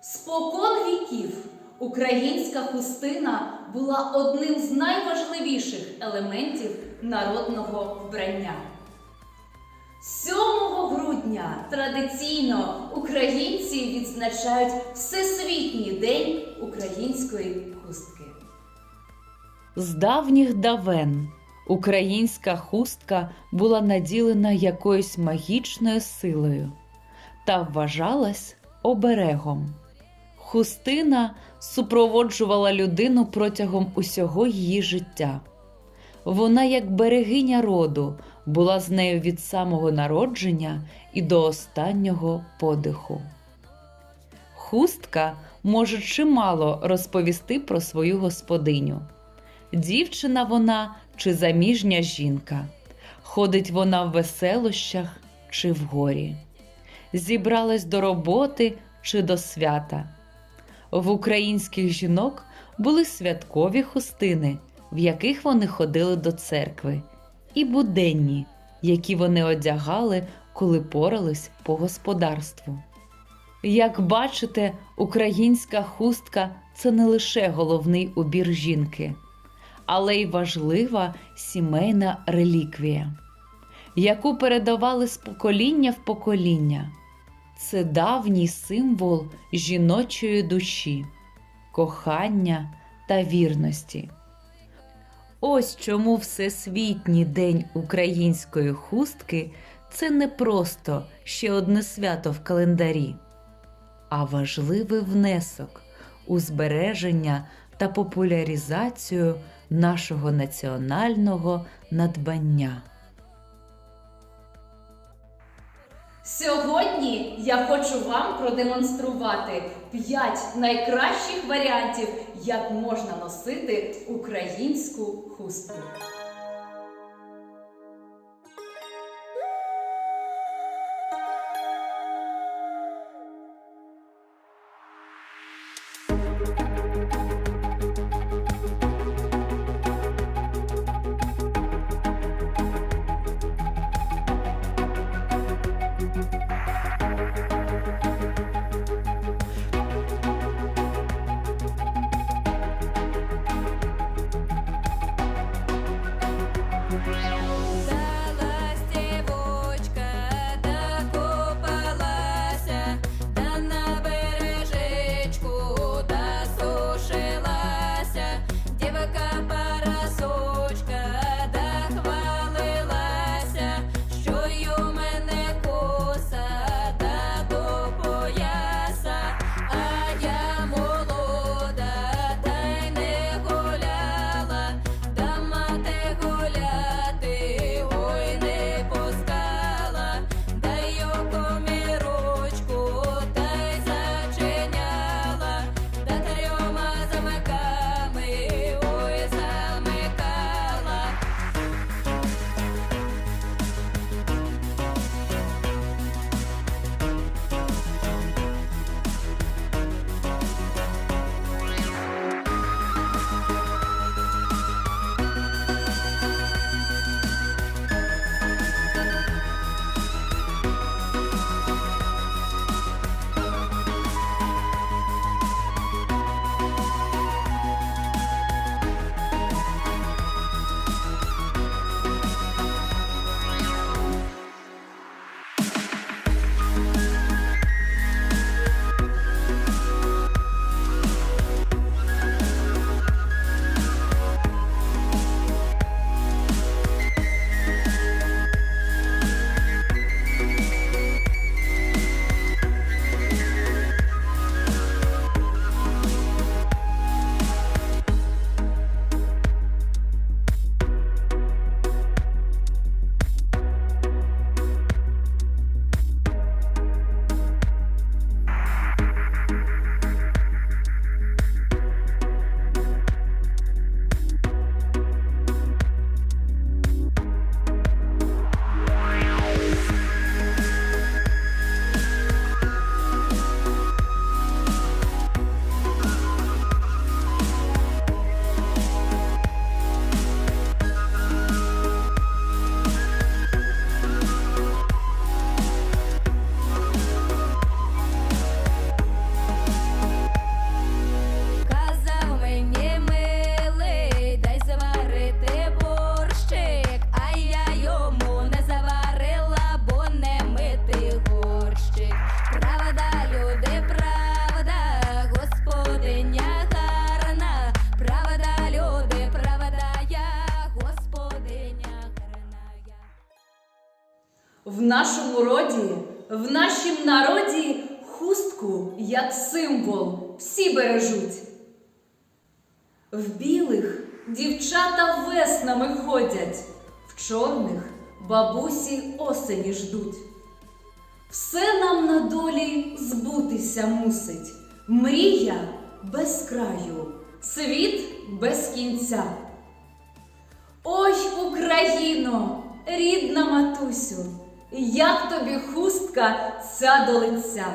Спокон віків українська хустина була одним з найважливіших елементів народного вбрання. 7 грудня традиційно українці відзначають Всесвітній день української хустки. З давніх давен українська хустка була наділена якоюсь магічною силою та вважалась оберегом. Хустина супроводжувала людину протягом усього її життя. Вона, як берегиня роду, була з нею від самого народження і до останнього подиху. Хустка може чимало розповісти про свою господиню. Дівчина вона чи заміжня жінка, ходить вона в веселощах чи в горі, зібралась до роботи чи до свята. В українських жінок були святкові хустини, в яких вони ходили до церкви, і буденні, які вони одягали, коли порались по господарству. Як бачите, українська хустка це не лише головний убір жінки, але й важлива сімейна реліквія, яку передавали з покоління в покоління. Це давній символ жіночої душі, кохання та вірності. Ось чому Всесвітній день української хустки це не просто ще одне свято в календарі, а важливий внесок у збереження та популяризацію нашого національного надбання. Сьогодні я хочу вам продемонструвати 5 найкращих варіантів, як можна носити українську хустку. В нашому роді, в нашім народі хустку як символ всі бережуть. В білих дівчата веснами ходять, в чорних бабусі осені ждуть. Все нам на долі збутися мусить. Мрія без краю, світ без кінця. Ой, Україно, рідна матусю, як тобі хустка ця до лиця.